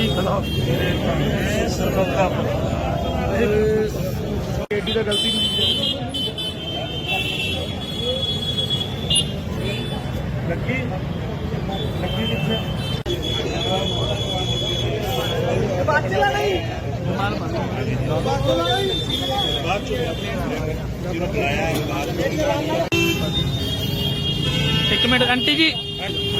ਚੜ੍ਹਦੀ ਕਲਾ ਸਰਬੱਤਾ ਏਡੀ ਦਾ ਗਲਤੀ ਨਹੀਂ ਲੱਗੀ? ਲੱਗੀ ਕਿੱਥੇ? ਇੱਕ ਮਿੰਟ ਆਂਟੀ ਜੀ। ਰਾਣਾ ਸਾਹਿਬ ਸਾਹਮਣੇ ਜੀ। ਬੋਲੇ ਸੋਨੇ ਦੂਜਾ ਆ ਇੱਕ ਮਿੰਟ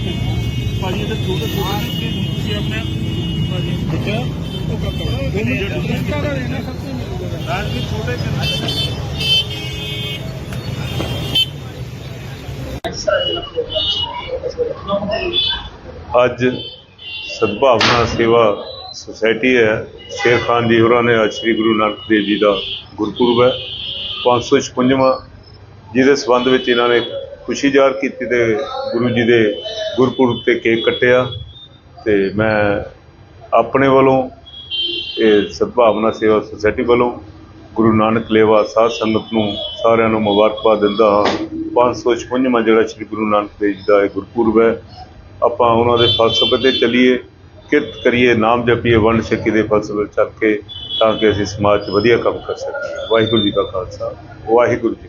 ਭਾਜੀ ਇਹ ਛੋਟੇ ਛੋਟੇ ਨੇ, ਤੁਸੀਂ ਆਪਣੇ ਭਾਜੀ ਬੱਚਾ ਉਹ ਕਾਕਾ ਦੋਨੋਂ ਜਿਹੜੇ ਦਾ ਲੈਣਾ? ਸਭ ਤੋਂ ਮਿਲੂਗਾ ਰਾਜ ਵੀ ਛੋਟੇ ਕਿੰਨੇ ਅੱਜ ਸਦਭਾਵਨਾ ਸੇਵਾ ਸੁਸਾਇਟੀ ਹੈ। ਸ਼ੇਰ ਖਾਨ ਜੀ ਹੋਰਾਂ ਨੇ ਅੱਜ ਸ੍ਰੀ ਗੁਰੂ ਨਾਨਕ ਦੇਵ ਜੀ ਦਾ ਗੁਰਪੁਰਬ ਹੈ। 556ਵਾਂ ਜਿਹਦੇ ਸੰਬੰਧ ਵਿੱਚ ਇਹਨਾਂ ਨੇ ਖੁਸ਼ੀ ਜ਼ਾਹਰ ਕੀਤੀ ਤੇ ਗੁਰੂ ਜੀ ਦੇ ਗੁਰਪੁਰਬ ਤੇ ਕੇਕ ਕੱਟਿਆ ਤੇ ਮੈਂ ਆਪਣੇ ਵੱਲੋਂ ਇਹ ਸਦਭਾਵਨਾ ਸੇਵਾ ਸੁਸਾਇਟੀ ਵੱਲੋਂ ਗੁਰੂ ਨਾਨਕ ਲੇਵਾ ਸਾਧ ਸੰਗਤ ਨੂੰ ਸਾਰਿਆਂ ਨੂੰ ਮੁਬਾਰਕਬਾਦ ਦਿੰਦਾ ਹਾਂ। 556ਵਾਂ ਜਿਹੜਾ ਸ੍ਰੀ ਗੁਰੂ ਨਾਨਕ ਦੇਵ ਜੀ ਦਾ ਇਹ ਗੁਰਪੁਰਬ ਹੈ। ਆਪਾਂ ਉਹਨਾਂ ਦੇ ਫਲਸਫੇ ਤੇ ਚੱਲੀਏ, ਕਿਰਤ ਕਰੀਏ, ਨਾਮ ਜਪੀਏ, ਵੰਡ ਛਕੀ ਦੇ ਫਲਸਫੇ ਚੱਲ ਕੇ ਤਾਂ ਕਿ ਅਸੀਂ ਸਮਾਜ 'ਚ ਵਧੀਆ ਕੰਮ ਕਰ ਸਕੀਏ। ਵਾਹਿਗੁਰੂ ਜੀ ਕਾ ਖਾਲਸਾ, ਵਾਹਿਗੁਰੂ ਜੀ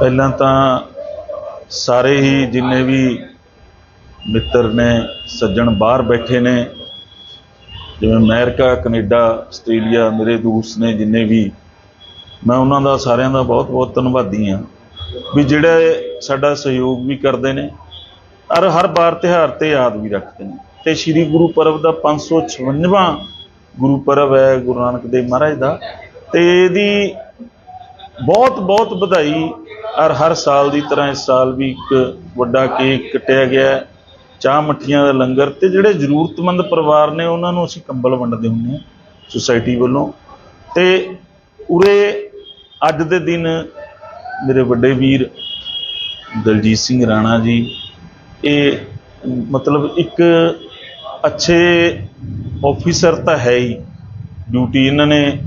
ਪਹਿਲਾਂ ਤਾਂ ਸਾਰੇ ਹੀ ਜਿੰਨੇ ਵੀ ਮਿੱਤਰ ਨੇ, ਸੱਜਣ ਬਾਹਰ ਬੈਠੇ ਨੇ, ਜਿਵੇਂ ਅਮਰੀਕਾ, ਕੈਨੇਡਾ, ਆਸਟ੍ਰੇਲੀਆ, ਮੇਰੇ ਦੋਸਤ ਨੇ ਜਿੰਨੇ ਵੀ, ਮੈਂ ਉਹਨਾਂ ਦਾ ਸਾਰਿਆਂ ਦਾ ਬਹੁਤ ਬਹੁਤ ਧੰਨਵਾਦੀ ਹਾਂ ਵੀ ਜਿਹੜੇ ਸਾਡਾ ਸਹਿਯੋਗ ਵੀ ਕਰਦੇ ਨੇ ਔਰ ਹਰ ਵਾਰ ਤਿਉਹਾਰ ਤੇ ਯਾਦ ਵੀ ਰੱਖਦੇ ਨੇ। ਤੇ ਸ੍ਰੀ ਗੁਰੂ ਪਰਬ ਦਾ 556ਵਾਂ ਗੁਰੂ ਪਰਬ ਹੈ ਗੁਰੂ ਨਾਨਕ ਦੇਵ ਮਹਾਰਾਜ ਦਾ। ਤੇ ਇਹਦੀ ਬਹੁਤ ਬਹੁਤ ਵਧਾਈ ਔਰ ਹਰ ਸਾਲ ਦੀ ਤਰ੍ਹਾਂ ਇਸ ਸਾਲ ਵੀ ਇੱਕ ਵੱਡਾ ਕੇਕ ਕੱਟਿਆ ਗਿਆ ਚਾਹ ਮੱਠੀਆਂ ਦਾ ਲੰਗਰ ਤੇ ਜਿਹੜੇ ਜ਼ਰੂਰਤਮੰਦ ਪਰਿਵਾਰ ਨੇ ਉਹਨਾਂ ਨੂੰ ਅਸੀਂ ਕੰਬਲ ਵੰਡਦੇ ਹੁੰਦੇ ਹਾਂ ਸੁਸਾਇਟੀ ਵੱਲੋਂ। ਤੇ ਉਰੇ ਅੱਜ ਦੇ ਦਿਨ ਮੇਰੇ ਵੱਡੇ ਵੀਰ ਦਲਜੀਤ ਸਿੰਘ ਰਾਣਾ ਜੀ, ਇਹ ਮਤਲਬ ਇੱਕ ਅੱਛੇ ਆਫੀਸਰ ਤਾਂ ਹੈ ਹੀ। ਡਿਊਟੀ ਇਹਨਾਂ ਨੇ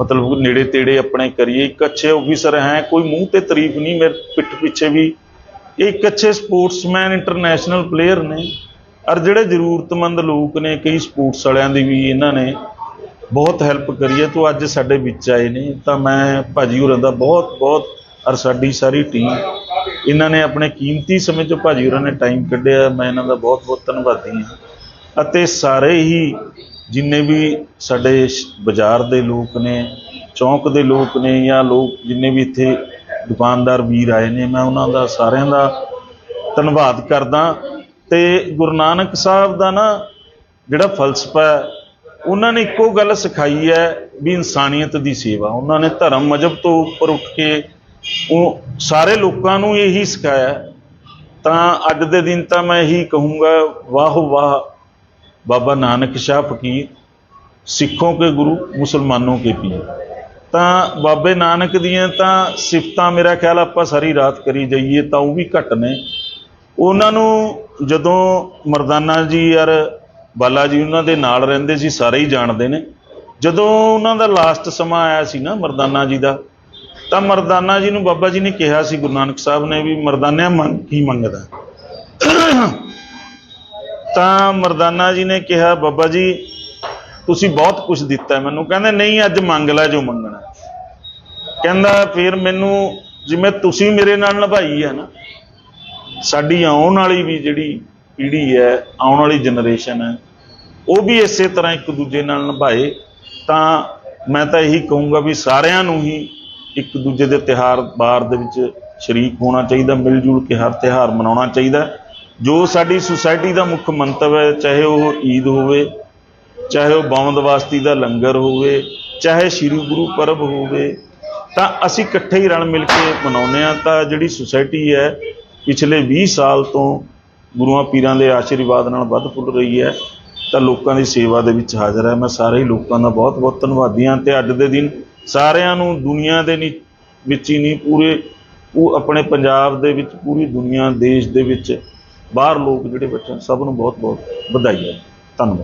ਮਤਲਬ ਨੇੜੇ ਤੇੜੇ ਆਪਣੇ ਕਰੀਏ ਇੱਕ ਅੱਛੇ ਆਫੀਸਰ ਹੈ, ਕੋਈ ਮੂੰਹ ਤੇ ਤਾਰੀਫ ਨਹੀਂ, ਮੇਰੇ ਪਿੱਠ ਪਿੱਛੇ ਵੀ। ਇਹ ਇੱਕ ਅੱਛੇ ਸਪੋਰਟਸਮੈਨ ਇੰਟਰਨੈਸ਼ਨਲ ਪਲੇਅਰ ਨੇ, ਔਰ ਜਿਹੜੇ ਜ਼ਰੂਰਤਮੰਦ ਲੋਕ ਨੇ, ਕਈ ਸਪੋਰਟਸ ਵਾਲਿਆਂ ਦੀ ਵੀ ਇਹਨਾਂ ਨੇ ਬਹੁਤ ਹੈਲਪ ਕਰੀ ਹੈ। ਤੋਂ ਅੱਜ ਸਾਡੇ ਵਿੱਚ ਆਏ ਨੇ, ਤਾਂ ਮੈਂ ਭਾਜੀ ਹੋਰਾਂ ਦਾ ਬਹੁਤ ਬਹੁਤ, ਔਰ ਸਾਡੀ ਸਾਰੀ ਟੀਮ ਇਹਨਾਂ ਨੇ ਆਪਣੇ ਕੀਮਤੀ ਸਮੇਂ 'ਚੋਂ ਭਾਜੀ ਹੋਰਾਂ ਨੇ ਟਾਈਮ ਕੱਢਿਆ, ਮੈਂ ਇਹਨਾਂ ਦਾ ਬਹੁਤ ਬਹੁਤ ਧੰਨਵਾਦੀ ਹਾਂ। ਅਤੇ ਸਾਰੇ ਹੀ ਜਿੰਨੇ ਵੀ ਸਾਡੇ ਬਾਜ਼ਾਰ ਦੇ ਲੋਕ ਨੇ, ਚੌਂਕ ਦੇ ਲੋਕ ਨੇ ਜਾਂ ਲੋਕ ਜਿੰਨੇ ਵੀ ਇੱਥੇ ਦੁਕਾਨਦਾਰ ਵੀਰ ਆਏ ਨੇ, ਮੈਂ ਉਹਨਾਂ ਦਾ ਸਾਰਿਆਂ ਦਾ ਧੰਨਵਾਦ ਕਰਦਾ। ਤੇ ਗੁਰੂ ਨਾਨਕ ਸਾਹਿਬ ਦਾ ਨਾ ਜਿਹੜਾ ਫਲਸਫਾ ਉਹਨਾਂ ਨੇ ਇੱਕੋ ਗੱਲ ਸਿਖਾਈ ਹੈ ਵੀ ਇਨਸਾਨੀਅਤ ਦੀ ਸੇਵਾ। ਉਹਨਾਂ ਨੇ ਧਰਮ ਮਜਬ ਤੋਂ ਉੱਪਰ ਉੱਠ ਕੇ ਉਹ ਸਾਰੇ ਲੋਕਾਂ ਨੂੰ ਇਹੀ ਸਿਖਾਇਆ। ਤਾਂ ਅੱਜ ਦੇ ਦਿਨ ਤਾਂ ਮੈਂ ਇਹੀ ਕਹੂੰਗਾ ਵਾਹ ਵਾਹ ਬਾਬਾ ਨਾਨਕ ਸ਼ਾਹ ਫਕੀਰ, ਸਿੱਖੋਂ ਕੇ ਗੁਰੂ, ਮੁਸਲਮਾਨੋਂ ਕੇ ਪੀਰ। ਤਾਂ ਬਾਬੇ ਨਾਨਕ ਦੀਆਂ ਤਾਂ ਸਿਫਤਾਂ ਮੇਰਾ ਖਿਆਲ ਆਪਾਂ ਸਾਰੀ ਰਾਤ ਕਰੀ ਜਾਈਏ, ਤਾਂ ਉਹ ਵੀ ਘੱਟ ਨੇ। ਉਹਨਾਂ ਨੂੰ ਜਦੋਂ ਮਰਦਾਨਾ ਜੀ ਯਾਰ ਬਾਲਾ ਜੀ ਉਹਨਾਂ ਦੇ ਨਾਲ ਰਹਿੰਦੇ ਸੀ, ਸਾਰੇ ਹੀ ਜਾਣਦੇ ਨੇ। ਜਦੋਂ ਉਹਨਾਂ ਦਾ ਲਾਸਟ ਸਮਾਂ ਆਇਆ ਸੀ ਨਾ ਮਰਦਾਨਾ ਜੀ ਦਾ, ਤਾਂ ਮਰਦਾਨਾ ਜੀ ਨੂੰ ਬਾਬਾ ਜੀ ਨੇ ਕਿਹਾ ਸੀ, ਗੁਰੂ ਨਾਨਕ ਸਾਹਿਬ ਨੇ ਵੀ ਮਰਦਾਨਿਆ ਮੰਗ ਕੀ ਮੰਗਦਾ। ਤਾਂ ਮਰਦਾਨਾ ਜੀ ਨੇ ਕਿਹਾ, ਬਾਬਾ ਜੀ, ਤੁਸੀਂ ਬਹੁਤ ਕੁਝ ਦਿੱਤਾ ਮੈਨੂੰ। ਕਹਿੰਦੇ, ਨਹੀਂ, ਅੱਜ ਮੰਗ ਲੈ ਜੋ ਮੰਗਣਾ ਕਹਿੰਦਾ, ਫਿਰ ਮੈਨੂੰ ਜਿਵੇਂ ਤੁਸੀਂ ਮੇਰੇ ਨਾਲ ਨਿਭਾਈ ਹੈ ਨਾ, ਸਾਡੀ ਆਉਣ ਵਾਲੀ ਵੀ ਜਿਹੜੀ ਪੀੜ੍ਹੀ ਹੈ, ਆਉਣ ਵਾਲੀ ਜਨਰੇਸ਼ਨ ਹੈ, ਉਹ ਵੀ ਇਸੇ ਤਰ੍ਹਾਂ ਇੱਕ ਦੂਜੇ ਨਾਲ ਨਿਭਾਏ, ਤਾਂ ਮੈਂ ਤਾਂ ਇਹੀ ਕਹੂੰਗਾ ਵੀ ਸਾਰਿਆਂ ਨੂੰ ਹੀ ਇੱਕ ਦੂਜੇ ਦੇ ਤਿਹਾਰ ਬਾਰ ਦੇ ਵਿੱਚ ਸ਼ਰੀਕ ਹੋਣਾ ਚਾਹੀਦਾ ਮਿਲ ਜੁਲ ਕੇ ਹਰ ਤਿਹਾਰ ਮਨਾਉਣਾ ਚਾਹੀਦਾ ਜੋ ਸਾਡੀ ਸੁਸਾਇਟੀ ਦਾ ਮੁੱਖ ਮੰਤਵ ਹੈ, ਚਾਹੇ ਉਹ ਈਦ ਹੋਵੇ, ਚਾਹੇ ਉਹ ਬੌਂਦਵਾਸਤੀ ਦਾ ਲੰਗਰ ਹੋਵੇ, ਚਾਹੇ ਸ੍ਰੀ ਗੁਰੂ ਪਰਬ ਹੋਵੇ, ਤਾਂ ਅਸੀਂ ਇਕੱਠੇ ਹੀ ਰਲ ਮਿਲ ਕੇ ਮਨਾਉਂਦੇ ਆ ਤਾਂ ਜਿਹੜੀ ਸੁਸਾਇਟੀ ਹੈ, ਪਿਛਲੇ 20 ਸਾਲ ਤੋਂ ਗੁਰੂਆਂ ਪੀਰਾਂ ਦੇ ਆਸ਼ੀਰਵਾਦ ਨਾਲ ਵੱਧ ਫੁੱਲ ਰਹੀ ਹੈ, ਤਾਂ ਲੋਕਾਂ ਦੀ ਸੇਵਾ ਦੇ ਵਿੱਚ ਹਾਜ਼ਰ ਹੈ। ਮੈਂ ਸਾਰੇ ਹੀ ਲੋਕਾਂ ਦਾ ਬਹੁਤ ਬਹੁਤ ਧੰਨਵਾਦੀ ਹਾਂ ਤੇ ਅੱਜ ਦੇ ਦਿਨ ਸਾਰਿਆਂ ਨੂੰ ਦੁਨੀਆ ਦੇ ਨਹੀਂ ਵਿੱਚ ਹੀ ਨਹੀਂ, ਪੂਰੇ ਉਹ ਆਪਣੇ ਪੰਜਾਬ ਦੇ ਵਿੱਚ, ਪੂਰੀ ਦੁਨੀਆ, ਦੇਸ਼ ਦੇ ਵਿੱਚ ਬਾਹਰ ਲੋਕ ਜਿਹੜੇ ਬੈਠੇ ਸਭ ਨੂੰ ਬਹੁਤ ਬਹੁਤ ਵਧਾਈ ਹੈ ਧੰਨਵਾਦ।